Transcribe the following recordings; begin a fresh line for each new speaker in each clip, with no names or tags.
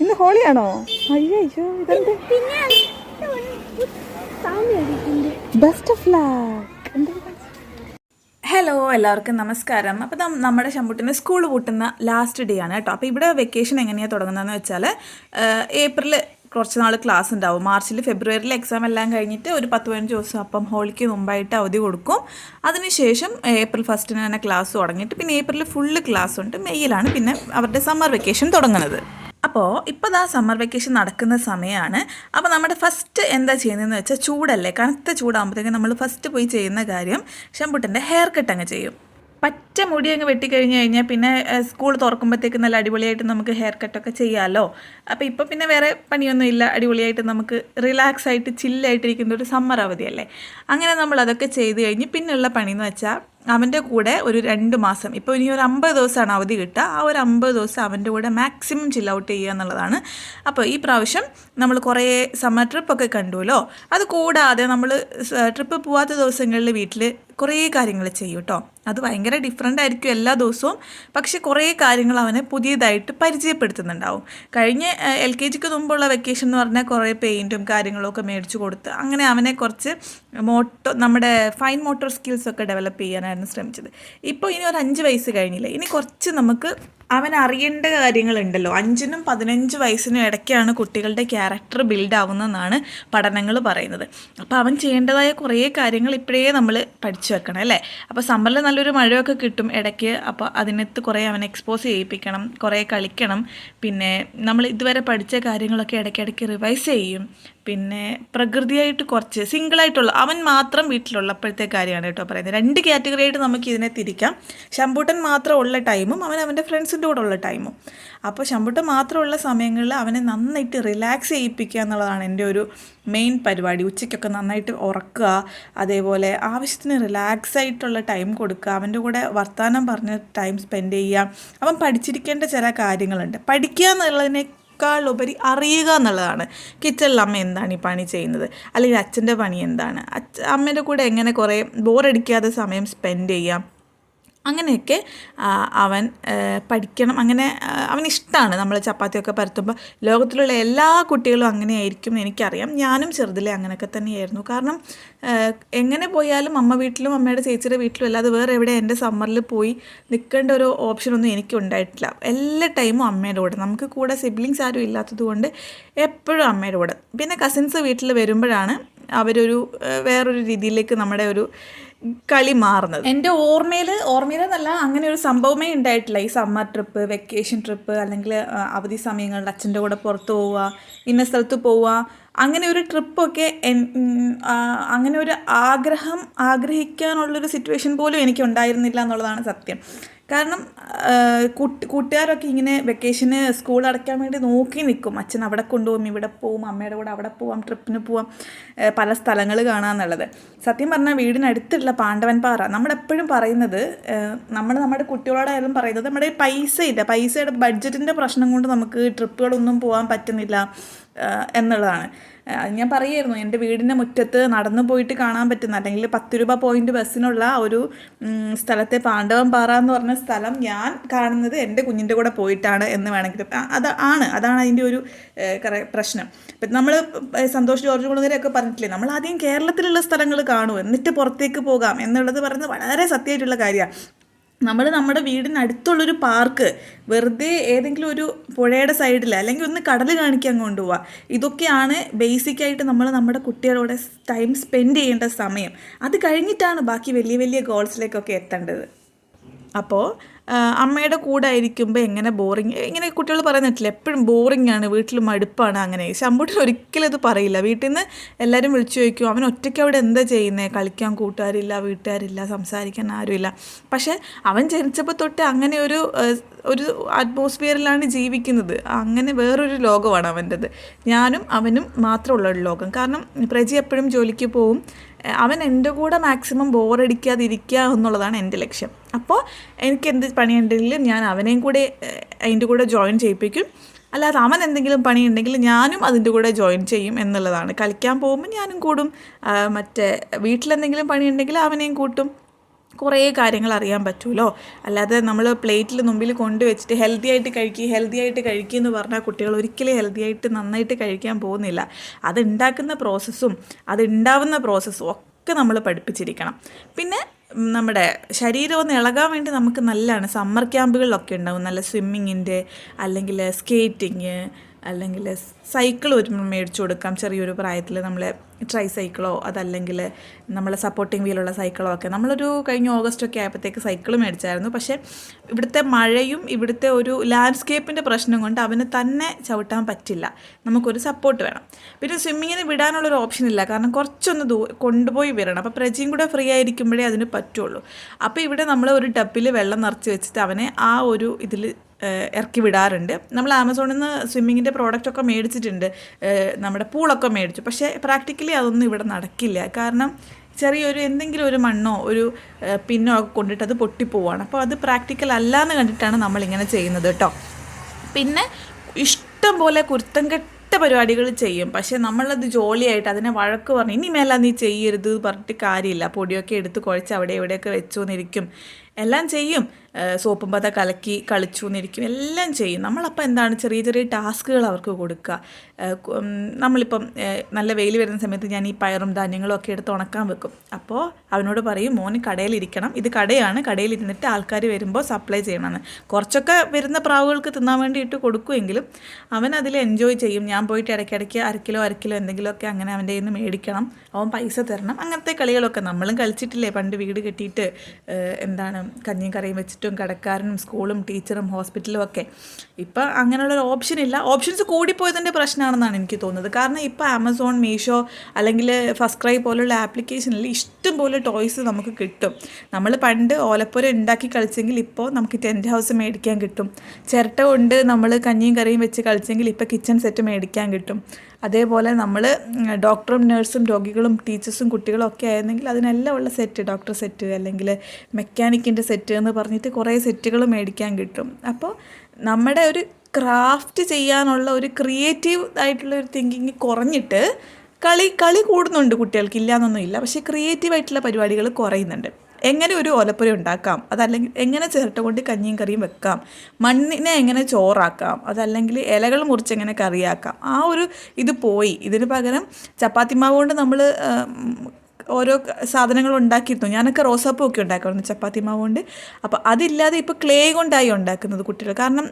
ഇന്ന് ഹോളിയാണോ? അയ്യോ അയ്യോ ഇതെന്ത്? ബെസ്റ്റ് ഓഫ് ലക്ക് ഹലോ എല്ലാവർക്കും നമസ്കാരം. അപ്പോൾ നമ്മുടെ ശമ്പുട്ടിന് സ്കൂൾ പൂട്ടുന്ന ലാസ്റ്റ് ഡേ ആണ് കേട്ടോ. അപ്പോൾ ഇവിടെ വെക്കേഷൻ എങ്ങനെയാണ് തുടങ്ങുന്നതെന്ന് വെച്ചാൽ ഏപ്രിൽ കുറച്ച് നാൾ ക്ലാസ് ഉണ്ടാവും മാർച്ചിൽ ഫെബ്രുവരിയിൽ എക്സാം എല്ലാം കഴിഞ്ഞിട്ട് ഒരു പത്ത് പതിനഞ്ച് ദിവസം അപ്പം ഹോളിക്ക് മുമ്പായിട്ട് അവധി കൊടുക്കും. അതിനുശേഷം ഏപ്രിൽ ഫസ്റ്റിന് തന്നെ ക്ലാസ് തുടങ്ങിയിട്ട് പിന്നെ ഏപ്രിൽ ഫുള്ള് ക്ലാസ് ഉണ്ട്. മെയ്യിലാണ് പിന്നെ അവരുടെ സമ്മർ വെക്കേഷൻ തുടങ്ങുന്നത്. അപ്പോൾ ഇപ്പോൾ ദാ സമ്മർ വെക്കേഷൻ നടക്കുന്ന സമയമാണ് അപ്പോൾ നമ്മുടെ ഫസ്റ്റ് എന്താ ചെയ്യുന്നതെന്ന് വെച്ചാൽ ചൂടല്ലേ? കനത്ത ചൂടാകുമ്പോഴത്തേക്കും നമ്മൾ ഫസ്റ്റ് പോയി ചെയ്യുന്ന കാര്യം ഷെമ്പുട്ടന്റെ ഹെയർ കട്ട് അങ്ങ് ചെയ്യും. പറ്റ മുടി അങ്ങ് വെട്ടിക്കഴിഞ്ഞ് കഴിഞ്ഞാൽ പിന്നെ സ്കൂൾ തുറക്കുമ്പോഴത്തേക്ക് നല്ല അടിപൊളിയായിട്ട് നമുക്ക് ഹെയർ കട്ടൊക്കെ ചെയ്യാമല്ലോ അപ്പോൾ ഇപ്പോൾ പിന്നെ വേറെ പണിയൊന്നും ഇല്ല. അടിപൊളിയായിട്ട് നമുക്ക് റിലാക്സ് ആയിട്ട് ചില്ലായിട്ടിരിക്കുന്ന ഒരു സമ്മർ അവധിയല്ലേ? അങ്ങനെ നമ്മൾ അതൊക്കെ ചെയ്ത് കഴിഞ്ഞ് പിന്നെയുള്ള പണിയെന്ന് വെച്ചാൽ അവന്റെ കൂടെ ഒരു രണ്ട് മാസം. ഇപ്പോൾ ഇനി ഒരു അമ്പത് ദിവസമാണ് അവധി കിട്ടുക. ആ ഒരു അമ്പത് ദിവസം അവന്റെ കൂടെ മാക്സിമം ചിൽ ഔട്ട് ചെയ്യുക എന്നുള്ളതാണ്. അപ്പോൾ ഈ പ്രാവശ്യം നമ്മൾ കുറേ സമ്മർ ട്രിപ്പൊക്കെ കണ്ടുവല്ലോ. അത് കൂടാതെ നമ്മൾ ട്രിപ്പ് പോവാത്ത ദിവസങ്ങളിൽ വീട്ടിൽ കുറേ കാര്യങ്ങൾ ചെയ്യും കേട്ടോ അത് ഭയങ്കര ഡിഫറെന്റ് ആയിരിക്കും എല്ലാ ദിവസവും. പക്ഷെ കുറേ കാര്യങ്ങൾ അവനെ പുതിയതായിട്ട് പരിചയപ്പെടുത്തുന്നുണ്ടാവും. കഴിഞ്ഞ എൽ കെ ജിക്ക് മുമ്പുള്ള വെക്കേഷൻ എന്ന് പറഞ്ഞാൽ കുറേ പെയിന്റും കാര്യങ്ങളൊക്കെ മേടിച്ചു കൊടുത്ത് അങ്ങനെ അവനെ കുറച്ച് മോട്ടോ നമ്മുടെ ഫൈൻ മോട്ടോർ സ്കിൽസൊക്കെ ഡെവലപ്പ് ഡെവലപ്പ് ചെയ്യാനായിരുന്നു ശ്രമിച്ചത്. ഇപ്പോൾ ഇനി ഒരു അഞ്ച് വയസ്സ് കഴിഞ്ഞില്ല? ഇനി കുറച്ച് നമുക്ക് അവൻ അറിയേണ്ട കാര്യങ്ങളുണ്ടല്ലോ. അഞ്ചിനും പതിനഞ്ച് വയസ്സിനും ഇടയ്ക്കാണ് കുട്ടികളുടെ ക്യാരക്ടർ ബിൽഡ് ആവുന്നതെന്നാണ് പഠനങ്ങൾ പറയുന്നത്. അപ്പോൾ അവൻ ചെയ്യേണ്ടതായ കുറേ കാര്യങ്ങൾ ഇപ്പോഴേ നമ്മൾ പഠിച്ചു വെക്കണം അല്ലേ? അപ്പോൾ സമ്മറിൽ നല്ലൊരു മഴയൊക്കെ കിട്ടും ഇടയ്ക്ക്. അപ്പോൾ അതിനകത്ത് കുറേ അവൻ എക്സ്പോസ് ചെയ്യിപ്പിക്കണം കുറേ കളിക്കണം. പിന്നെ നമ്മൾ ഇതുവരെ പഠിച്ച കാര്യങ്ങളൊക്കെ ഇടയ്ക്കിടയ്ക്ക് റിവൈസ് ചെയ്യും. പിന്നെ പ്രകൃതിയായിട്ട് കുറച്ച് സിംഗിളായിട്ടുള്ള അവൻ മാത്രം വീട്ടിലുള്ളപ്പോഴത്തെ കാര്യമാണ് കേട്ടോ പറയുന്നത്. രണ്ട് കാറ്റഗറി ആയിട്ട് നമുക്ക് ഇതിനെ തിരിക്കാം. ശമ്പൂട്ടൻ മാത്രം ഉള്ള ടൈമും അവൻ അവന്റെ ഫ്രണ്ട്സിന്റെ കൂടെ ഉള്ള ടൈമും. അപ്പോൾ ശമ്പൂട്ടൻ മാത്രമുള്ള സമയങ്ങളിൽ അവനെ നന്നായിട്ട് റിലാക്സ് ചെയ്യിപ്പിക്കുക എന്നുള്ളതാണ് എന്റെ ഒരു മെയിൻ പരിപാടി. ഉച്ചയ്ക്കൊക്കെ നന്നായിട്ട് ഉറക്കുക അതേപോലെ ആവശ്യത്തിന് റിലാക്സ് ആയിട്ടുള്ള ടൈം കൊടുക്കുക അവന്റെ കൂടെ വർത്തമാനം പറഞ്ഞ് ടൈം സ്പെൻഡ് ചെയ്യുക. അവൻ പഠിച്ചിരിക്കേണ്ട ചില കാര്യങ്ങളുണ്ട്. പഠിക്കുക എന്നുള്ളതിനെ ഉപരി അറിയുക എന്നുള്ളതാണ്. കിച്ചണിൽ അമ്മ എന്താണ് ഈ പണി ചെയ്യുന്നത്? അല്ലെങ്കിൽ അച്ഛന്റെ പണി എന്താണ്? അച്ഛ അമ്മേന്റെ കൂടെ എങ്ങനെ കുറേ ബോറടിക്കാതെ സമയം സ്പെൻഡ് ചെയ്യാം? അങ്ങനെയൊക്കെ അവൻ പഠിക്കണം. അങ്ങനെ അവൻ ഇഷ്ടമാണ് നമ്മൾ ചപ്പാത്തിയൊക്കെ പരത്തുമ്പോൾ ലോകത്തിലുള്ള എല്ലാ കുട്ടികളും അങ്ങനെയായിരിക്കും എനിക്കറിയാം. ഞാനും ചെറുതിലെ അങ്ങനെയൊക്കെ തന്നെയായിരുന്നു. കാരണം എങ്ങനെ പോയാലും അമ്മ വീട്ടിലും അമ്മയുടെ ചേച്ചിയുടെ വീട്ടിലും അല്ലാതെ വേറെ എവിടെ എന്റെ സമ്മറിൽ പോയി നിൽക്കേണ്ട ഒരു ഓപ്ഷനൊന്നും എനിക്ക് ഉണ്ടായിട്ടില്ല. എല്ലാ ടൈമും അമ്മയുടെ കൂടെ. നമുക്ക് കൂടെ സിബ്ലിങ്സ് ആരും ഇല്ലാത്തത് കൊണ്ട് എപ്പോഴും അമ്മയുടെ കൂടെ. പിന്നെ കസിൻസ് വീട്ടിൽ വരുമ്പോഴാണ് അവരൊരു വേറൊരു രീതിയിലേക്ക് നമ്മുടെ ഒരു കളി മാറുന്നത്. എന്റെ ഓർമ്മയിൽ ഓർമ്മയിലെന്നല്ല അങ്ങനെ ഒരു സംഭവമേ ഉണ്ടായിട്ടില്ല. ഈ സമ്മർ ട്രിപ്പ് വെക്കേഷൻ ട്രിപ്പ് അല്ലെങ്കിൽ അവധി സമയങ്ങളിൽ അച്ഛന്റെ കൂടെ പുറത്ത് പോവുക ഇന്ന സ്ഥലത്ത് പോവുക അങ്ങനെ ഒരു ട്രിപ്പൊക്കെ അങ്ങനെ ഒരു ആഗ്രഹം ആഗ്രഹിക്കാനുള്ളൊരു സിറ്റുവേഷൻ പോലും എനിക്ക് ഉണ്ടായിരുന്നില്ല എന്നുള്ളതാണ് സത്യം. കാരണം കൂട്ടുകാരൊക്കെ ഇങ്ങനെ വെക്കേഷന് സ്കൂൾ അടയ്ക്കാൻ വേണ്ടി നോക്കി നിൽക്കും അച്ഛൻ അവിടെ കൊണ്ടുപോകും ഇവിടെ പോവും അമ്മയുടെ കൂടെ അവിടെ പോവാം ട്രിപ്പിന് പോവാം പല സ്ഥലങ്ങൾ കാണാമെന്നുള്ളത് സത്യം പറഞ്ഞാൽ വീടിനടുത്തുള്ള പാണ്ഡവൻ പാറ നമ്മളെപ്പോഴും പറയുന്നത് നമ്മൾ നമ്മുടെ കുട്ടികളോടായാലും പറയുന്നത് നമ്മുടെ പൈസ ഇല്ല പൈസയുടെ ബഡ്ജറ്റിന്റെ പ്രശ്നം കൊണ്ട് നമുക്ക് ട്രിപ്പുകളൊന്നും പോകാൻ പറ്റുന്നില്ല. എന്നുള്ളതാണ്. ഞാൻ പറയായിരുന്നു എന്റെ വീടിന്റെ മുറ്റത്ത് നടന്നു പോയിട്ട് കാണാൻ പറ്റുന്ന അല്ലെങ്കിൽ പത്ത് രൂപ പോയിന്റ് ബസ്സിനുള്ള ഒരു സ്ഥലത്തെ പാണ്ഡവം പാറ എന്ന് പറഞ്ഞ സ്ഥലം ഞാൻ കാണുന്നത് എന്റെ കുഞ്ഞിന്റെ കൂടെ പോയിട്ടാണ് എന്ന് വേണമെങ്കിൽ അത് ആണ് അതാണ് അതിന്റെ ഒരു പ്രശ്നം. ഇപ്പം നമ്മൾ സന്തോഷ് ജോർജ് കുളങ്ങരയൊക്കെ പറഞ്ഞിട്ടില്ലേ നമ്മൾ ആദ്യം കേരളത്തിലുള്ള സ്ഥലങ്ങൾ കാണൂ എന്നിട്ട് പുറത്തേക്ക് പോകാം എന്നുള്ളത് പറയുന്നത് വളരെ സത്യമായിട്ടുള്ള കാര്യമാണ്. നമ്മൾ നമ്മുടെ വീടിനടുത്തുള്ളൊരു പാർക്ക് വെറുതെ ഏതെങ്കിലും ഒരു പുഴയുടെ സൈഡിൽ അല്ലെങ്കിൽ ഒന്ന് കടൽ കാണിക്കാൻ കൊണ്ടുപോവുക ഇതൊക്കെയാണ് ബേസിക്കായിട്ട് നമ്മൾ നമ്മുടെ കുട്ടികളോട് ടൈം സ്പെൻഡ് ചെയ്യേണ്ട സമയം. അത് കഴിഞ്ഞിട്ടാണ് ബാക്കി വലിയ വലിയ ഗോൾസിലേക്കൊക്കെ എത്തേണ്ടത്. അപ്പോൾ അമ്മയുടെ കൂടെ ആയിരിക്കുമ്പോൾ എങ്ങനെ ബോറിങ് ഇങ്ങനെ കുട്ടികൾ പറയുന്നിട്ടില്ല എപ്പോഴും ബോറിംഗ് ആണ് വീട്ടിൽ മടുപ്പാണ് അങ്ങനെ. ശമ്പൂട്ടിന് ഒരിക്കലും ഇത് പറയില്ല. വീട്ടിൽ നിന്ന് എല്ലാവരും വിളിച്ചു ചോദിക്കും അവൻ ഒറ്റയ്ക്ക് അവിടെ എന്താ ചെയ്യുന്നത് കളിക്കാൻ കൂട്ടുകാരില്ല വീട്ടുകാരില്ല സംസാരിക്കാൻ ആരുമില്ല. പക്ഷേ അവൻ ജനിച്ചപ്പോൾ തൊട്ട് അങ്ങനെ ഒരു ഒരു അറ്റ്മോസ്ഫിയറിലാണ് ജീവിക്കുന്നത്. അങ്ങനെ വേറൊരു ലോകമാണ് അവന്റെത്. ഞാനും അവനും മാത്രമുള്ള ഒരു ലോകം. കാരണം പ്രജി എപ്പോഴും ജോലിക്ക് പോവും അവൻ എന്റെ കൂടെ മാക്സിമം ബോറടിക്കാതിരിക്കുക എന്നുള്ളതാണ് എന്റെ ലക്ഷ്യം. അപ്പോൾ എനിക്ക് എന്ത് പണിയുണ്ടെങ്കിലും ഞാൻ അവനെയും കൂടെ അതിന്റെ കൂടെ ജോയിൻ ചെയ്യിപ്പിക്കും. അല്ലാതെ അവൻ എന്തെങ്കിലും പണിയുണ്ടെങ്കിൽ ഞാനും അതിന്റെ കൂടെ ജോയിൻ ചെയ്യും എന്നുള്ളതാണ്. കളിക്കാൻ പോകുമ്പോൾ ഞാനും കൂടും. മറ്റേ വീട്ടിലെന്തെങ്കിലും പണിയുണ്ടെങ്കിൽ അവനെയും കൂട്ടും. കുറേ കാര്യങ്ങൾ അറിയാൻ പറ്റുമല്ലോ അല്ലാതെ നമ്മൾ പ്ലേറ്റിൽ മുമ്പിൽ കൊണ്ടുവച്ചിട്ട് ഹെൽത്തി ആയിട്ട് കഴിക്കുക ഹെൽത്തി ആയിട്ട് കഴിക്കുക എന്ന് പറഞ്ഞാൽ കുട്ടികൾ ഒരിക്കലും ഹെൽത്തി ആയിട്ട് നന്നായിട്ട് കഴിക്കാൻ പോകുന്നില്ല. അത് ഉണ്ടാക്കുന്ന പ്രോസസ്സും അത് ഉണ്ടാവുന്ന പ്രോസസ്സും ഒക്കെ നമ്മൾ പഠിപ്പിച്ചിരിക്കണം. പിന്നെ നമ്മുടെ ശരീരം ഒന്ന് ഇളകാൻ വേണ്ടി നമുക്ക് നല്ലതാണ്. സമ്മർ ക്യാമ്പുകളിലൊക്കെ ഉണ്ടാവും. നല്ല സ്വിമ്മിങ്ങിന്റെ അല്ലെങ്കിൽ സ്കേറ്റിങ് അല്ലെങ്കിൽ സൈക്കിൾ ഒരു മേടിച്ചു കൊടുക്കാം. ചെറിയൊരു പ്രായത്തിൽ നമ്മൾ ട്രൈ സൈക്കിളോ അതല്ലെങ്കിൽ നമ്മളെ സപ്പോർട്ടിംഗ് വീലുള്ള സൈക്കിളോ ഒക്കെ. നമ്മളൊരു കഴിഞ്ഞ ഓഗസ്റ്റ് ഒക്കെ ആയപ്പോഴത്തേക്ക് സൈക്കിൾ മേടിച്ചായിരുന്നു. പക്ഷേ ഇവിടുത്തെ മഴയും ഇവിടുത്തെ ഒരു ലാൻഡ്സ്കേപ്പിന്റെ പ്രശ്നം കൊണ്ട് അവന് തന്നെ ചവിട്ടാൻ പറ്റില്ല. നമുക്കൊരു സപ്പോർട്ട് വേണം. പിന്നെ സ്വിമ്മിങ്ങിന് വിടാനുള്ളൊരു ഓപ്ഷൻ ഇല്ല. കാരണം കുറച്ചൊന്ന് ദൂ കൊണ്ടുപോയി വരണം അപ്പോൾ പ്രജയും കൂടെ ഫ്രീ ആയിരിക്കുമ്പോഴേ അതിന് പറ്റുള്ളൂ. അപ്പോൾ ഇവിടെ നമ്മൾ ഒരു ടപ്പിൽ വെള്ളം നിറച്ച് വെച്ചിട്ട് അവനെ ആ ഒരു ഇതിൽ ഇറക്കി വിടാറുണ്ട്. നമ്മൾ ആമസോണിൽ നിന്ന് സ്വിമ്മിങ്ങിന്റെ പ്രോഡക്റ്റൊക്കെ മേടിച്ചിട്ടുണ്ട്. നമ്മുടെ പൂളൊക്കെ മേടിച്ചു. പക്ഷേ പ്രാക്ടിക്കലി അതൊന്നും ഇവിടെ നടക്കില്ല. കാരണം ചെറിയൊരു എന്തെങ്കിലും ഒരു മണ്ണോ ഒരു പിന്നോ ഒക്കെ കൊണ്ടിട്ട് അത് പൊട്ടിപ്പോവാണ്. അപ്പോൾ അത് പ്രാക്ടിക്കൽ അല്ല എന്ന് കണ്ടിട്ടാണ് നമ്മളിങ്ങനെ ചെയ്യുന്നത് കേട്ടോ. പിന്നെ ഇഷ്ടം പോലെ കുരുത്തം കെട്ട പരിപാടികൾ ചെയ്യും. പക്ഷേ നമ്മളത് ജോലിയായിട്ട് അതിനെ വഴക്ക് പറഞ്ഞു ഇനി മേലാ നീ ചെയ്യരുത് പറഞ്ഞിട്ട് കാര്യമില്ല. പൊടിയൊക്കെ എടുത്ത് കുഴച്ച് അവിടെ ഇവിടെയൊക്കെ വെച്ചു എന്നിരിക്കും എല്ലാം ചെയ്യും. സോപ്പും പത കലക്കി കളിച്ചു എന്നിരിക്കും എല്ലാം ചെയ്യും. നമ്മളപ്പോൾ എന്താണ് ചെറിയ ചെറിയ ടാസ്കുകൾ അവർക്ക് കൊടുക്കുക. നമ്മളിപ്പം നല്ല വെയിൽ വരുന്ന സമയത്ത് ഞാൻ ഈ പയറും ധാന്യങ്ങളും ഒക്കെ എടുത്ത് ഉണക്കാൻ വെക്കും. അപ്പോൾ അവനോട് പറയും മോന് കടയിലിരിക്കണം. ഇത് കടയാണ്. കടയിലിരുന്നിട്ട് ആൾക്കാർ വരുമ്പോൾ സപ്ലൈ ചെയ്യണമെന്ന്. കുറച്ചൊക്കെ വരുന്ന പ്രാവുകൾക്ക് തിന്നാൻ വേണ്ടിയിട്ട് കൊടുക്കുമെങ്കിലും അവൻ അതിൽ എൻജോയ് ചെയ്യും. ഞാൻ പോയിട്ട് ഇടയ്ക്കിടയ്ക്ക് അരക്കിലോ അരക്കിലോ എന്തെങ്കിലുമൊക്കെ അങ്ങനെ അവന്റെ കയ്യിൽ നിന്ന് മേടിക്കണം. അവൻ പൈസ തരണം. അങ്ങനത്തെ കളികളൊക്കെ നമ്മളും കളിച്ചിട്ടില്ലേ? പണ്ട് വീട് കെട്ടിയിട്ട് എന്താണ് കഞ്ഞിയും കറിയും വെച്ചിട്ടും കടക്കാരനും സ്കൂളും ടീച്ചറും ഹോസ്പിറ്റലും ഒക്കെ. ഇപ്പം അങ്ങനെയുള്ളൊരു ഓപ്ഷൻ ഇല്ല. ഓപ്ഷൻസ് കൂടിപ്പോയതിന്റെ പ്രശ്നമാണെന്നാണ് എനിക്ക് തോന്നുന്നത്. കാരണം ഇപ്പോൾ ആമസോൺ മീഷോ അല്ലെങ്കിൽ ഫസ്റ്റ് ക്രൈ പോലുള്ള ആപ്ലിക്കേഷനിൽ ഇഷ്ടം പോലെ ടോയ്സ് നമുക്ക് കിട്ടും. നമ്മൾ പണ്ട് ഓലപ്പുര ഉണ്ടാക്കി കളിച്ചെങ്കിൽ ഇപ്പോൾ നമുക്ക് ടെന്റ് ഹൗസ് മേടിക്കാൻ കിട്ടും. ചിരട്ട കൊണ്ട് നമ്മൾ കഞ്ഞിയും കറിയും വെച്ച് കളിച്ചെങ്കിൽ ഇപ്പോൾ കിച്ചൺ സെറ്റ് മേടിക്കാൻ കിട്ടും. അതേപോലെ നമ്മൾ ഡോക്ടറും നഴ്സും രോഗികളും ടീച്ചേഴ്സും കുട്ടികളും ഒക്കെ ആയിരുന്നെങ്കിൽ അതിനെല്ലാം ഉള്ള സെറ്റ് ഡോക്ടർ സെറ്റ് അല്ലെങ്കിൽ മെക്കാനിക്കിന്റെ സെറ്റ് എന്ന് പറഞ്ഞിട്ട് കുറേ സെറ്റുകൾ മേടിക്കാൻ കിട്ടും. അപ്പോൾ നമ്മുടെ ഒരു ക്രാഫ്റ്റ് ചെയ്യാനുള്ള ഒരു ക്രിയേറ്റീവ് ആയിട്ടുള്ള ഒരു തിങ്കിങ് കുറഞ്ഞിട്ട് കളി കളി കൂടുന്നുണ്ട് കുട്ടികൾക്ക് ഇല്ല. പക്ഷേ ക്രിയേറ്റീവ് ആയിട്ടുള്ള പരിപാടികൾ കുറയുന്നുണ്ട്. എങ്ങനെ ഒരു ഓലപ്പുര ഉണ്ടാക്കാം? അതല്ലെങ്കിൽ എങ്ങനെ ചിരട്ട കൊണ്ട് കഞ്ഞിയും കറിയും വെക്കാം? മണ്ണിനെ എങ്ങനെ ചോറാക്കാം? അതല്ലെങ്കിൽ ഇലകൾ മുറിച്ച് എങ്ങനെ കറിയാക്കാം? ആ ഒരു ഇത് പോയി. ഇതിന് പകരം ചപ്പാത്തി മാവ് കൊണ്ട് നമ്മൾ ഓരോ സാധനങ്ങൾ ഉണ്ടാക്കിയിരുന്നു. ഞാനൊക്കെ റോസാപ്പൂ ഒക്കെ ഉണ്ടാക്കുമായിരുന്നു ചപ്പാത്തി മാവ് കൊണ്ട്. അപ്പോൾ അതില്ലാതെ ഇപ്പോൾ ക്ലേ കൊണ്ടായി ഉണ്ടാക്കുന്നത് കുട്ടികൾ. കാരണം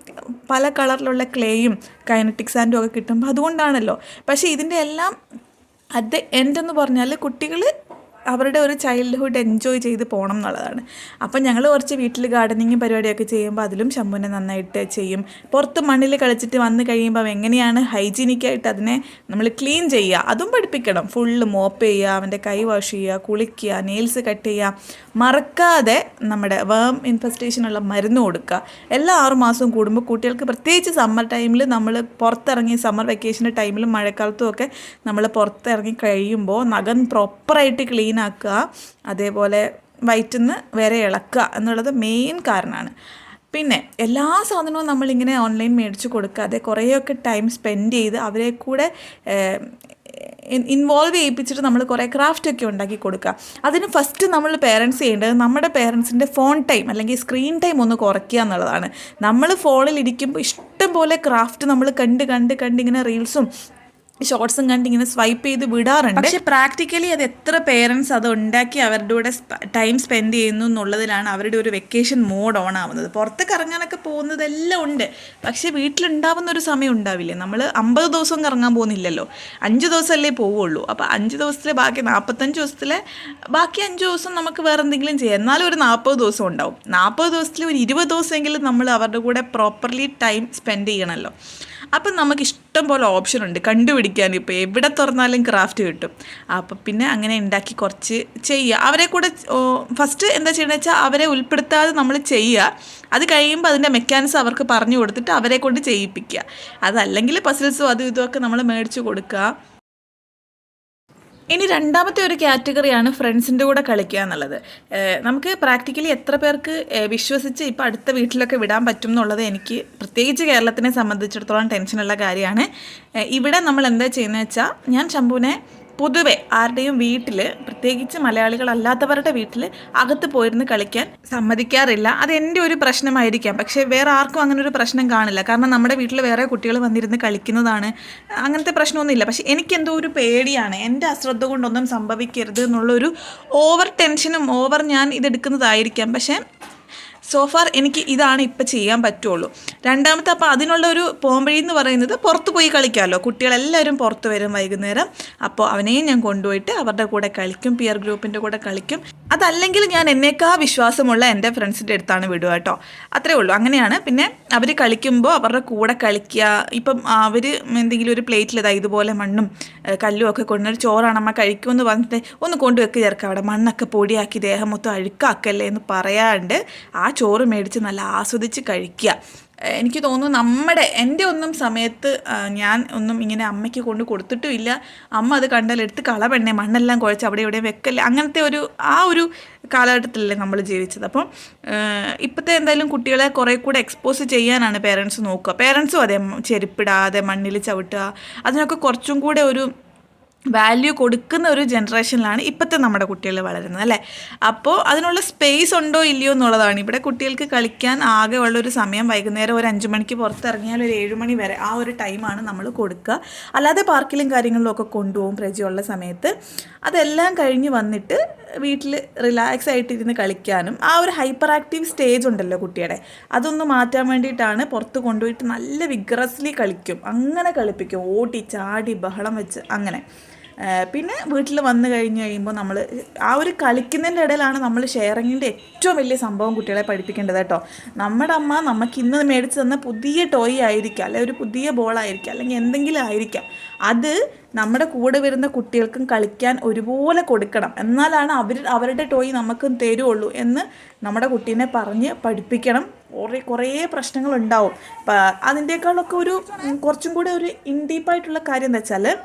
പല കളറിലുള്ള ക്ലേയും കൈനറ്റിക് സാൻഡും ഒക്കെ കിട്ടുമ്പോൾ അതുകൊണ്ടാണല്ലോ. പക്ഷേ ഇതിന്റെ എല്ലാം അറ്റ് ദ എൻഡ് എന്ന് പറഞ്ഞാൽ കുട്ടികൾ അവരുടെ ഒരു ചൈൽഡ്ഹുഡ് എൻജോയ് ചെയ്ത് പോകണം എന്നുള്ളതാണ്. അപ്പം ഞങ്ങൾ കുറച്ച് വീട്ടിൽ ഗാർഡനിങ് പരിപാടിയൊക്കെ ചെയ്യുമ്പോൾ അതിലും ശംഭുവിനെ നന്നായിട്ട് ചെയ്യും. പുറത്ത് മണ്ണിൽ കളിച്ചിട്ട് വന്ന് കഴിയുമ്പോൾ എങ്ങനെയാണ് ഹൈജീനിക്കായിട്ട് അതിനെ നമ്മൾ ക്ലീൻ ചെയ്യുക അതും പഠിപ്പിക്കണം. ഫുള്ള് മോപ്പ് ചെയ്യുക അവന്റെ കൈ വാഷ് ചെയ്യുക കുളിക്കുക നെയിൽസ് കട്ട് ചെയ്യുക മറക്കാതെ നമ്മുടെ വേം ഇൻഫെസ്റ്റേഷനുള്ള മരുന്ന് കൊടുക്കുക. എല്ലാ ആറു മാസവും കൂടുമ്പോൾ കുട്ടികൾക്ക് പ്രത്യേകിച്ച് സമ്മർ ടൈമിൽ നമ്മൾ പുറത്തിറങ്ങി സമ്മർ വെക്കേഷന്റെ ടൈമിലും മഴക്കാലത്തും ഒക്കെ നമ്മൾ പുറത്തിറങ്ങി കഴിയുമ്പോൾ നഖം പ്രോപ്പറായിട്ട് ക്ലീൻ ആക്കുക അതേപോലെ വയറ്റിന്ന് വരെ ഇളക്കുക എന്നുള്ളത് മെയിൻ കാരണമാണ്. പിന്നെ എല്ലാ സാധനവും നമ്മളിങ്ങനെ ഓൺലൈൻ മേടിച്ച് കൊടുക്കാതെ കുറേയൊക്കെ ടൈം സ്പെൻഡ് ചെയ്ത് അവരെ കൂടെ ഇൻവോൾവ് ചെയ്യിപ്പിച്ചിട്ട് നമ്മൾ കുറേ ക്രാഫ്റ്റൊക്കെ ഉണ്ടാക്കി കൊടുക്കുക. അതിന് ഫസ്റ്റ് നമ്മൾ പേരൻസ് ചെയ്യേണ്ടത് നമ്മുടെ പേരൻസിന്റെ ഫോൺ ടൈം അല്ലെങ്കിൽ സ്ക്രീൻ ടൈം ഒന്ന് കുറയ്ക്കുക എന്നുള്ളതാണ്. നമ്മൾ ഫോണിൽ ഇരിക്കുമ്പോൾ ഇഷ്ടം പോലെ ക്രാഫ്റ്റ് നമ്മൾ കണ്ട് കണ്ട് കണ്ട് ഇങ്ങനെ റീൽസും ഷോർട്സും കണ്ട് ഇങ്ങനെ സ്വൈപ്പ് ചെയ്ത് വിടാറുണ്ട്. പക്ഷെ പ്രാക്ടിക്കലി അത് എത്ര പേരൻസ് അത് ഉണ്ടാക്കി അവരുടെ കൂടെ ടൈം സ്പെൻഡ് ചെയ്യുന്നു എന്നുള്ളതിലാണ് അവരുടെ ഒരു വെക്കേഷൻ മോഡ് ഓൺ ആവുന്നത്. പുറത്ത് കറങ്ങാനൊക്കെ പോകുന്നതെല്ലാം ഉണ്ട്. പക്ഷേ വീട്ടിലുണ്ടാവുന്ന ഒരു സമയം ഉണ്ടാവില്ലേ? നമ്മൾ അമ്പത് ദിവസം കറങ്ങാൻ പോകുന്നില്ലല്ലോ. അഞ്ച് ദിവസമല്ലേ പോവുള്ളൂ. അപ്പോൾ അഞ്ച് ദിവസത്തിലെ ബാക്കി നാൽപ്പത്തഞ്ച് ദിവസത്തിലെ ബാക്കി അഞ്ച് ദിവസം നമുക്ക് വേറെ എന്തെങ്കിലും ചെയ്യാം. എന്നാലും ഒരു നാൽപ്പത് ദിവസം ഉണ്ടാവും. നാൽപ്പത് ദിവസത്തിൽ ഒരു ഇരുപത് ദിവസമെങ്കിലും നമ്മൾ അവരുടെ കൂടെ പ്രോപ്പർലി ടൈം സ്പെൻഡ് ചെയ്യണമല്ലോ അപ്പം നമുക്ക് ഇഷ്ടം പോലെ ഓപ്ഷൻ ഉണ്ട്. കണ്ടുപിടിക്കാൻ. ഇപ്പോൾ എവിടെ തുറന്നാലും ക്രാഫ്റ്റ് കിട്ടും. അപ്പം പിന്നെ അങ്ങനെ ഉണ്ടാക്കി കുറച്ച് ചെയ്യുക. അവരെ കൂടെ ഫസ്റ്റ് എന്താ ചെയ്യണമെന്ന് വെച്ചാൽ അവരെ ഉൾപ്പെടുത്താതെ നമ്മൾ ചെയ്യുക. അത് കഴിയുമ്പോൾ അതിന്റെ മെക്കാനിസം അവർക്ക് പറഞ്ഞു കൊടുത്തിട്ട് അവരെ കൊണ്ട് ചെയ്യിപ്പിക്കുക. അതല്ലെങ്കിൽ പസിൽസും അതും ഇതുമൊക്കെ നമ്മൾ മേടിച്ച് കൊടുക്കുക. ഇനി രണ്ടാമത്തെ ഒരു കാറ്റഗറിയാണ് ഫ്രണ്ട്സിന്റെ കൂടെ കളിക്കുക എന്നുള്ളത്. നമുക്ക് പ്രാക്ടിക്കലി എത്ര പേർക്ക് വിശ്വസിച്ച് ഇപ്പോൾ അടുത്ത വീട്ടിലൊക്കെ വിടാൻ പറ്റും എന്നുള്ളത് എനിക്ക് പ്രത്യേകിച്ച് കേരളത്തിനെ സംബന്ധിച്ചിടത്തോളം ടെൻഷനുള്ള കാര്യമാണ്. ഇവിടെ നമ്മൾ എന്താ ചെയ്യുന്നത് വെച്ചാൽ ഞാൻ ശംഭുവിനെ പൊതുവെ ആരുടെയും വീട്ടിൽ പ്രത്യേകിച്ച് മലയാളികളല്ലാത്തവരുടെ വീട്ടിൽ അകത്ത് പോയിരുന്ന് കളിക്കാൻ സമ്മതിക്കാറില്ല. അത് എന്റെ ഒരു പ്രശ്നമായിരിക്കാം. പക്ഷേ വേറെ ആർക്കും അങ്ങനെ ഒരു പ്രശ്നം കാണില്ല. കാരണം നമ്മുടെ വീട്ടിൽ വേറെ കുട്ടികൾ വന്നിരുന്ന് കളിക്കുന്നതാണ് അങ്ങനത്തെ പ്രശ്നമൊന്നുമില്ല. പക്ഷേ എനിക്കെന്തോ ഒരു പേടിയാണ്. എന്റെ അശ്രദ്ധ കൊണ്ടൊന്നും സംഭവിക്കരുത് എന്നുള്ളൊരു ഓവർ ടെൻഷനും ഓവർ ഞാൻ ഇതെടുക്കുന്നതായിരിക്കാം. പക്ഷേ സോഫാർ എനിക്ക് ഇതാണ് ഇപ്പം ചെയ്യാൻ പറ്റുള്ളൂ. രണ്ടാമത്തെ അപ്പോൾ അതിനുള്ള ഒരു പോംവഴി എന്ന് പറയുന്നത് പുറത്ത് പോയി കളിക്കാമല്ലോ കുട്ടികളെല്ലാവരും പുറത്ത് വരും വൈകുന്നേരം. അപ്പോൾ അവനെയും ഞാൻ കൊണ്ടുപോയിട്ട് അവരുടെ കൂടെ കളിക്കും പിയർ ഗ്രൂപ്പിന്റെ കൂടെ കളിക്കും. അതല്ലെങ്കിൽ ഞാൻ എന്നേക്കാ വിശ്വാസമുള്ള എന്റെ ഫ്രണ്ട്സിന്റെ അടുത്താണ് വിടുക കേട്ടോ അത്രേ ഉള്ളൂ. അങ്ങനെയാണ്. പിന്നെ അവർ കളിക്കുമ്പോൾ അവരുടെ കൂടെ കളിക്കുക. ഇപ്പം അവർ എന്തെങ്കിലും ഒരു പ്ലേറ്റിൽ ഇതാ ഇതുപോലെ മണ്ണും കല്ലും ഒക്കെ കൊണ്ടുവന്ന് ചോറാണ് അമ്മ കഴിക്കുമെന്ന് പറഞ്ഞിട്ട് ഒന്ന് കൊണ്ടുവെക്ക് ചേർക്കുക അവിടെ. മണ്ണൊക്കെ പൊടിയാക്കി ദേഹം മൊത്തം അഴുക്കാക്കല്ലേ എന്ന് പറയാണ്ട് ആ ചോറ് മേടിച്ച് നല്ല ആസ്വദിച്ച് കഴിക്കുക. എനിക്ക് തോന്നുന്നു നമ്മുടെ എന്റെ ഒന്നും സമയത്ത് ഞാൻ ഒന്നും ഇങ്ങനെ അമ്മയ്ക്ക് കൊണ്ട് കൊടുത്തിട്ടുമില്ല. അമ്മ അത് കണ്ടാൽ എടുത്ത് കളവെണ്ണേ മണ്ണെല്ലാം കുഴച്ച് അവിടെ ഇവിടെ വെക്കല്ലേ. അങ്ങനത്തെ ഒരു ആ ഒരു കാലഘട്ടത്തിലല്ലേ നമ്മൾ ജീവിച്ചത്. അപ്പം ഇപ്പോഴത്തെ എന്തായാലും കുട്ടികളെ കുറേ കൂടെ എക്സ്പോസ് ചെയ്യാനാണ് പേരൻസ് നോക്കുക. പേരൻസും അതെ ചെരുപ്പിടാതെ മണ്ണിൽ ചവിട്ടുക. അതിനൊക്കെ കുറച്ചും കൂടെ ഒരു വാല്യൂ കൊടുക്കുന്ന ഒരു ജനറേഷനിലാണ് ഇപ്പോഴത്തെ നമ്മുടെ കുട്ടികൾ വളരുന്നത് അല്ലേ? അപ്പോൾ അതിനുള്ള സ്പേസ് ഉണ്ടോ ഇല്ലയോ എന്നുള്ളതാണ്. ഇവിടെ കുട്ടികൾക്ക് കളിക്കാൻ ആകെ ഉള്ള ഒരു സമയം വൈകുന്നേരം ഒരു അഞ്ച് മണിക്ക് പുറത്തിറങ്ങിയാൽ ഒരു ഏഴ് മണി വരെ ആ ഒരു ടൈമാണ് നമ്മൾ കൊടുക്കുക. അല്ലാതെ പാർക്കിലും കാര്യങ്ങളിലും ഒക്കെ കൊണ്ടുപോകും പ്രജയുള്ള സമയത്ത്. അതെല്ലാം കഴിഞ്ഞ് വന്നിട്ട് വീട്ടിൽ റിലാക്സ് ആയിട്ട് ഇരുന്ന് കളിക്കാനും ആ ഒരു ഹൈപ്പർ ആക്റ്റീവ് സ്റ്റേജ് ഉണ്ടല്ലോ കുട്ടിയുടെ. അതൊന്ന് മാറ്റാൻ വേണ്ടിയിട്ടാണ് പുറത്ത് കൊണ്ടുപോയിട്ട് നല്ല വിഗ്രസ്ലി കളിക്കും. അങ്ങനെ കളിപ്പിക്കും. ഓടി ചാടി ബഹളം വെച്ച് അങ്ങനെ. പിന്നെ വീട്ടിൽ വന്നു കഴിഞ്ഞ് കഴിയുമ്പോൾ നമ്മൾ ആ ഒരു കളിക്കുന്നതിന്റെ ഇടയിലാണ് നമ്മൾ ഷെയറിങ്ങിന്റെ ഏറ്റവും വലിയ സംഭവം കുട്ടികളെ പഠിപ്പിക്കേണ്ടത് കേട്ടോ. നമ്മുടെ അമ്മ നമുക്ക് ഇന്ന് മേടിച്ച് തന്ന പുതിയ ടോയ് ആയിരിക്കാം അല്ലെങ്കിൽ ഒരു പുതിയ ബോളായിരിക്കാം അല്ലെങ്കിൽ എന്തെങ്കിലും ആയിരിക്കാം. അത് നമ്മുടെ കൂടെ വരുന്ന കുട്ടികൾക്കും കളിക്കാൻ ഒരുപോലെ കൊടുക്കണം. എന്നാലാണ് അവർ അവരുടെ ടോയ് നമുക്കും തരുള്ളൂ എന്ന് നമ്മുടെ കുട്ടീനെ പറഞ്ഞ് പഠിപ്പിക്കണം. കുറേ കുറേ പ്രശ്നങ്ങളുണ്ടാവും. അതിന്റെക്കാളൊക്കെ ഒരു കുറച്ചും കൂടെ ഒരു ഇൻഡീപ്പായിട്ടുള്ള കാര്യം എന്താ വെച്ചാൽ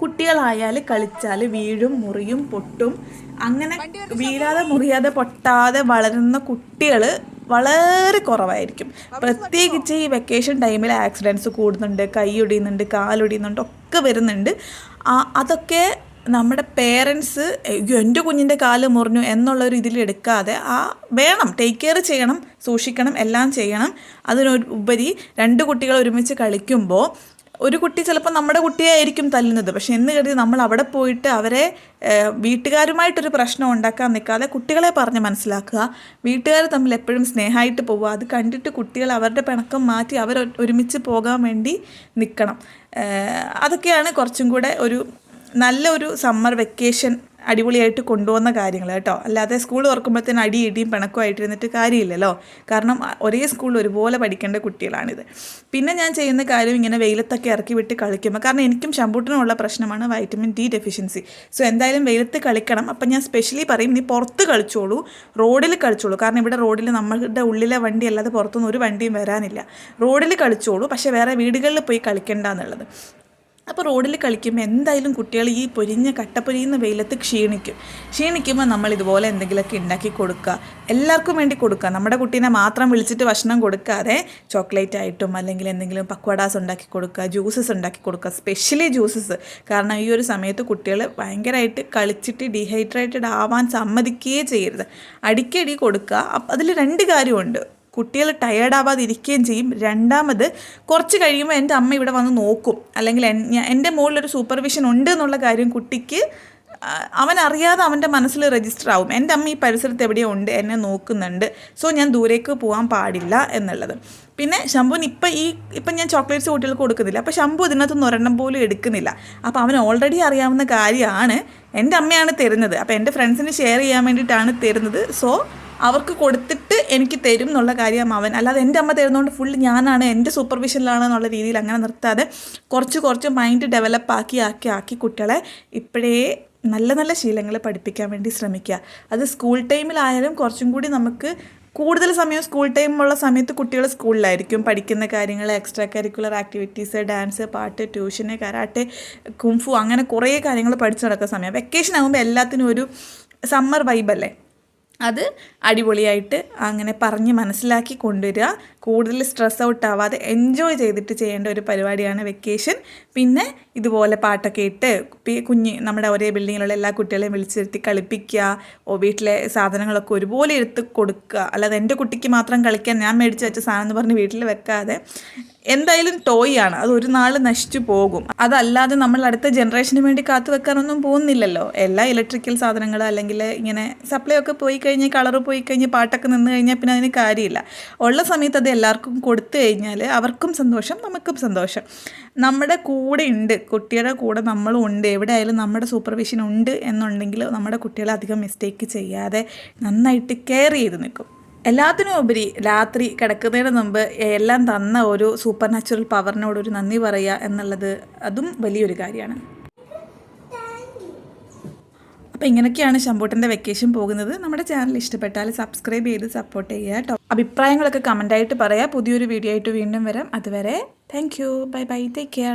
കുട്ടികളായാൽ കളിച്ചാൽ വീഴും മുറിയും പൊട്ടും. അങ്ങനെ വീഴാതെ മുറിയാതെ പൊട്ടാതെ വളരുന്ന കുട്ടികൾ വളരെ കുറവായിരിക്കും. പ്രത്യേകിച്ച് ഈ വെക്കേഷൻ ടൈമിൽ ആക്സിഡൻസ് കൂടുന്നുണ്ട് കൈ കൈയൊടിയുന്നുണ്ട് കാലൊടിയുന്നുണ്ട് ഒക്കെ വരുന്നുണ്ട്. അതൊക്കെ നമ്മുടെ പേരൻസ് എന്റെ കുഞ്ഞിന്റെ കാൽ മുറിഞ്ഞു എന്നുള്ളൊരു ഇതിൽ എടുക്കാതെ ആ വേണം ടേക്ക് കെയർ ചെയ്യണം സൂക്ഷിക്കണം എല്ലാം ചെയ്യണം. അതിനൊരു ഉപരി രണ്ട് കുട്ടികൾ ഒരുമിച്ച് കളിക്കുമ്പോൾ ഒരു കുട്ടി ചിലപ്പോൾ നമ്മുടെ കുട്ടിയായിരിക്കും തല്ലുന്നത്. പക്ഷെ എന്ന് കരുതി നമ്മൾ അവിടെ പോയിട്ട് അവരെ വീട്ടുകാരുമായിട്ടൊരു പ്രശ്നം ഉണ്ടാക്കാൻ നിൽക്കാതെ കുട്ടികളെ പറഞ്ഞ് മനസ്സിലാക്കുക. വീട്ടുകാർ തമ്മിൽ എപ്പോഴും സ്നേഹമായിട്ട് പോവുക. അത് കണ്ടിട്ട് കുട്ടികൾ അവരുടെ പിണക്കം മാറ്റി അവർ ഒരുമിച്ച് പോകാൻ വേണ്ടി നിൽക്കണം. അതൊക്കെയാണ് കുറച്ചും കൂടെ ഒരു നല്ലൊരു സമ്മർ വെക്കേഷൻ അടിപൊളിയായിട്ട് കൊണ്ടുപോകുന്ന കാര്യങ്ങൾ കേട്ടോ. അല്ലാതെ സ്കൂൾ തുറക്കുമ്പോഴത്തേന് അടി ഇടിയും പിണക്കമായിട്ട് ഇരുന്നിട്ട് കാര്യമില്ലല്ലോ. കാരണം ഒരേ സ്കൂളിൽ ഒരുപോലെ പഠിക്കേണ്ട കുട്ടികളാണിത്. പിന്നെ ഞാൻ ചെയ്യുന്ന കാര്യം ഇങ്ങനെ വെയിലത്തൊക്കെ ഇറക്കി വിട്ട് കളിക്കുമ്പോൾ കാരണം എനിക്കും ശമ്പൂട്ടിനുമുള്ള പ്രശ്നമാണ് വൈറ്റമിൻ ഡി ഡെഫിഷ്യൻസി സോ എന്തായാലും വെയിലത്ത് കളിക്കണം. അപ്പം ഞാൻ സ്പെഷ്യലി പറയും നീ പുറത്ത് കളിച്ചോളൂ. റോഡിൽ കളിച്ചോളൂ. കാരണം ഇവിടെ റോഡിൽ നമ്മളുടെ ഉള്ളിലെ വണ്ടി അല്ലാതെ പുറത്തുനിന്ന് ഒരു വണ്ടിയും വരാനില്ല. റോഡിൽ കളിച്ചോളൂ. പക്ഷേ വേറെ വീടുകളിൽ പോയി കളിക്കേണ്ട എന്നുള്ളത്. അപ്പോൾ റോഡിൽ കളിക്കുമ്പോൾ എന്തായാലും കുട്ടികൾ ഈ പൊരിഞ്ഞ കട്ടപ്പൊരിയുന്ന വെയിലത്ത് ക്ഷീണിക്കും. ക്ഷീണിക്കുമ്പോൾ നമ്മൾ ഇതുപോലെ എന്തെങ്കിലുമൊക്കെ ഉണ്ടാക്കി കൊടുക്കുക. എല്ലാവർക്കും വേണ്ടി കൊടുക്കുക. നമ്മുടെ കുട്ടീനെ മാത്രം വിളിച്ചിട്ട് ഭക്ഷണം കൊടുക്കാതെ ചോക്ലേറ്റ് ആയിട്ടും അല്ലെങ്കിൽ എന്തെങ്കിലും പക്വാഡാസ് ഉണ്ടാക്കി കൊടുക്കുക ജ്യൂസസ് ഉണ്ടാക്കി കൊടുക്കുക സ്പെഷ്യലി ജ്യൂസസ് കാരണം ഈ ഒരു സമയത്ത് കുട്ടികൾ ഭയങ്കരമായിട്ട് കളിച്ചിട്ട് ഡീഹൈഡ്രേറ്റഡ് ആവാൻ സമ്മതിക്കുകയേ ചെയ്യരുത്. അടിക്കടി കൊടുക്കുക. അതിൽ രണ്ട് കാര്യമുണ്ട്. കുട്ടികൾ ടയേർഡാവാതിരിക്കുകയും ചെയ്യും. രണ്ടാമത് കുറച്ച് കഴിയുമ്പോൾ എന്റെ അമ്മ ഇവിടെ വന്ന് നോക്കും. അല്ലെങ്കിൽ എന്റെ മുകളിലൊരു സൂപ്പർവിഷൻ ഉണ്ട് എന്നുള്ള കാര്യം കുട്ടിക്ക് അവൻ അറിയാതെ അവന്റെ മനസ്സിൽ രജിസ്റ്റർ ആവും. എന്റെ അമ്മ ഈ പരിസരത്ത് എവിടെയോ ഉണ്ട് എന്നെ നോക്കുന്നുണ്ട്. സോ ഞാൻ ദൂരേക്ക് പോകാൻ പാടില്ല എന്നുള്ളത്. പിന്നെ ശംഭുവിന് ഇപ്പം ഈ ഇപ്പം ഞാൻ ചോക്ലേറ്റ്സ് കുട്ടികൾക്ക് കൊടുക്കുന്നില്ല. അപ്പോൾ ശംഭു ഇതിനകത്ത് ഒരെണ്ണം പോലും എടുക്കുന്നില്ല. അപ്പോൾ അവൻ ഓൾറെഡി അറിയാവുന്ന കാര്യമാണ്. എന്റെ അമ്മയാണ് തരുന്നത്. അപ്പോൾ എന്റെ ഫ്രണ്ട്സിന് ഷെയർ ചെയ്യാൻ വേണ്ടിയിട്ടാണ് തരുന്നത്. സോ അവർക്ക് കൊടുത്തിട്ട് എനിക്ക് തരും എന്നുള്ള കാര്യം അവൻ. അല്ലാതെ എന്റെ അമ്മ തരുന്നതുകൊണ്ട് ഫുൾ ഞാനാണ് എന്റെ സൂപ്പർവിഷനിലാണ് എന്നുള്ള രീതിയിൽ അങ്ങനെ നിർത്താതെ കുറച്ച് കുറച്ച് മൈൻഡ് ഡെവലപ്പ് ആക്കി ആക്കി ആക്കി കുട്ടികളെ ഇപ്പോഴേ നല്ല നല്ല ശീലങ്ങൾ പഠിപ്പിക്കാൻ വേണ്ടി ശ്രമിക്കുക. അത് സ്കൂൾ ടൈമിലായാലും കുറച്ചും കൂടി നമുക്ക് കൂടുതൽ സമയം സ്കൂൾ ടൈമുള്ള സമയത്ത് കുട്ടികൾ സ്കൂളിലായിരിക്കും പഠിക്കുന്ന കാര്യങ്ങൾ എക്സ്ട്രാ കരിക്കുലർ ആക്ടിവിറ്റീസ് ഡാൻസ് പാട്ട് ട്യൂഷന് കരാട്ടെ കുംഫു അങ്ങനെ കുറേ കാര്യങ്ങൾ പഠിച്ചു നടക്കുന്ന സമയം. വെക്കേഷൻ ആകുമ്പോൾ എല്ലാത്തിനും ഒരു സമ്മർ വൈബല്ലേ അത് അടിപൊളിയായിട്ട് അങ്ങനെ പറഞ്ഞ് മനസ്സിലാക്കി കൊണ്ടുവരിക. കൂടുതൽ സ്ട്രെസ് ഔട്ട് ആവാതെ എൻജോയ് ചെയ്തിട്ട് ചെയ്യേണ്ട ഒരു പരിപാടിയാണ് വെക്കേഷൻ പിന്നെ ഇതുപോലെ പാട്ടൊക്കെ ഇട്ട് കുഞ്ഞ് നമ്മുടെ ഒരേ ബിൽഡിങ്ങിലുള്ള എല്ലാ കുട്ടികളെയും വിളിച്ചിരുത്തി കളിപ്പിക്കുക വീട്ടിലെ സാധനങ്ങളൊക്കെ ഒരുപോലെ എടുത്ത് കൊടുക്കുക. അല്ലാതെ എന്റെ കുട്ടിക്ക് മാത്രം കളിക്കാൻ ഞാൻ മേടിച്ച് വെച്ച സാധനം എന്ന് പറഞ്ഞ് വീട്ടിൽ വെക്കാതെ എന്തായാലും ടോയ് ആണ്. അത് ഒരു നാൾ നശിച്ചു പോകും. അതല്ലാതെ നമ്മൾ അടുത്ത ജനറേഷന് വേണ്ടി കാത്തു വെക്കാനൊന്നും പോകുന്നില്ലല്ലോ. എല്ലാ ഇലക്ട്രിക്കൽ സാധനങ്ങൾ അല്ലെങ്കിൽ ഇങ്ങനെ സപ്ലൈ ഒക്കെ പോയി കഴിഞ്ഞ് കളർ പോയി കഴിഞ്ഞ് പാട്ടൊക്കെ നിന്ന് കഴിഞ്ഞാൽ പിന്നെ അതിന് കാര്യമില്ല. ഉള്ള സമയത്ത് അത് എല്ലാവർക്കും കൊടുത്തു കഴിഞ്ഞാൽ അവർക്കും സന്തോഷം നമുക്കും സന്തോഷം. നമ്മുടെ കൂടെ ഉണ്ട് കുട്ടിയുടെ കൂടെ നമ്മളും ഉണ്ട് എവിടെ ആയാലും നമ്മുടെ സൂപ്പർവിഷൻ ഉണ്ട് എന്നുണ്ടെങ്കിൽ നമ്മുടെ കുട്ടികളെ അധികം മിസ്റ്റേക്ക് ചെയ്യാതെ നന്നായിട്ട് കെയർ ചെയ്ത് നിൽക്കും. എല്ലാത്തിനും ഉപരി രാത്രി കിടക്കുന്നതിന് മുമ്പ് എല്ലാം തന്ന ഒരു സൂപ്പർ നാച്ചുറൽ പവറിനോട് ഒരു നന്ദി പറയുക എന്നുള്ളത് അതും വലിയൊരു കാര്യമാണ്. അപ്പോൾ ഇങ്ങനെയൊക്കെയാണ് ശമ്പൂട്ടന്റെ വെക്കേഷൻ പോകുന്നത്. നമ്മുടെ ചാനൽ ഇഷ്ടപ്പെട്ടാൽ സബ്സ്ക്രൈബ് ചെയ്ത് സപ്പോർട്ട് ചെയ്യുക കേട്ടോ. അഭിപ്രായങ്ങളൊക്കെ കമന്റായിട്ട് പറയാം. പുതിയൊരു വീഡിയോ ആയിട്ട് വീണ്ടും വരാം. അതുവരെ thank you bye bye take care